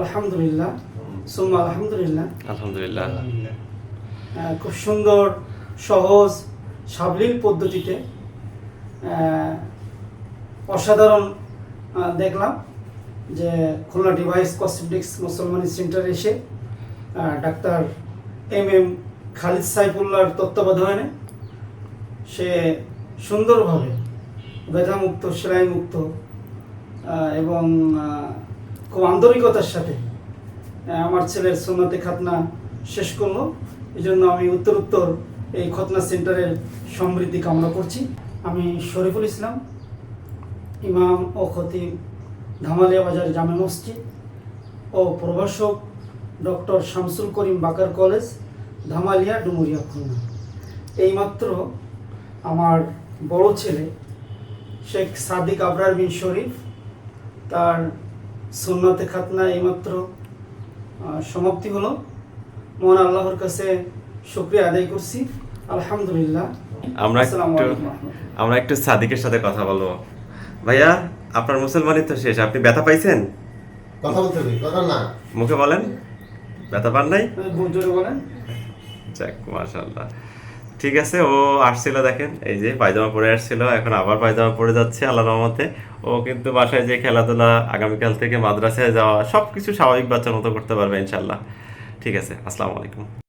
আলহামদুলিল্লাহ সুম্মা আলহামদুলিল্লাহ। আলহামদুলিল্লাহ। খুব সুন্দর সহজ সাবলীল পদ্ধতিতে অসাধারণ দেখলাম যে খুলনা ডিভাইস কসমেটিক্স মুসলমানি সেন্টারে এসে ডাক্তার এম এম খালিদ সাইফুল্লাহর তত্ত্বাবধানে সে সুন্দরভাবে ব্যথামুক্ত সেলাইমুক্ত এবং খুব আন্তরিকতার সাথে আমার ছেলের সোনাতে খাতনা শেষ করল। এই জন্য আমি উত্তর উত্তর এই খতনা সেন্টারের সমৃদ্ধি কামনা করছি। আমি শরীফুল ইসলাম, ইমাম ও খতিব ধামালিয়া বাজার জামে মসজিদ ও প্রভাষক ডক্টর শামসুল করিম বাকার কলেজ, ধামালিয়া, ডুমুরিয়া, খুলনা। এইমাত্র আমার বড় ছেলে শেখ সাদিক আবরার বিন শরীফ তার সুন্নতে খাতনা এইমাত্র সমাপ্তি হলো। মহান আল্লাহর কাছে শুক্রিয়া আদায় করছি। আলহামদুলিল্লাহ। আমরা আমরা একটু সাদিকের সাথে কথা বলব। ভাইয়া আপনার মুসলমানি তো শেষ। আপনি ব্যথা পাইছেন? কথা বলতে হবে কথা না। মুখে বলেন। ব্যথা পান নাই? জোরে বলেন। যাক মাশাল্লাহ ঠিক আছে, ও আসছিল দেখেন, এই যে পায়জামা পরে আসছিল, এখন আবার পায়জামা পরে যাচ্ছে আল্লাহ রহমতে। ও কিন্তু বাসায় যে খেলাধুলা আগামীকাল থেকে মাদ্রাসায় যাওয়া সব কিছু স্বাভাবিক বাচ্চার মতো করতে পারবে ইনশাল্লাহ ঠিক আছে, আসসালামু আলাইকুম।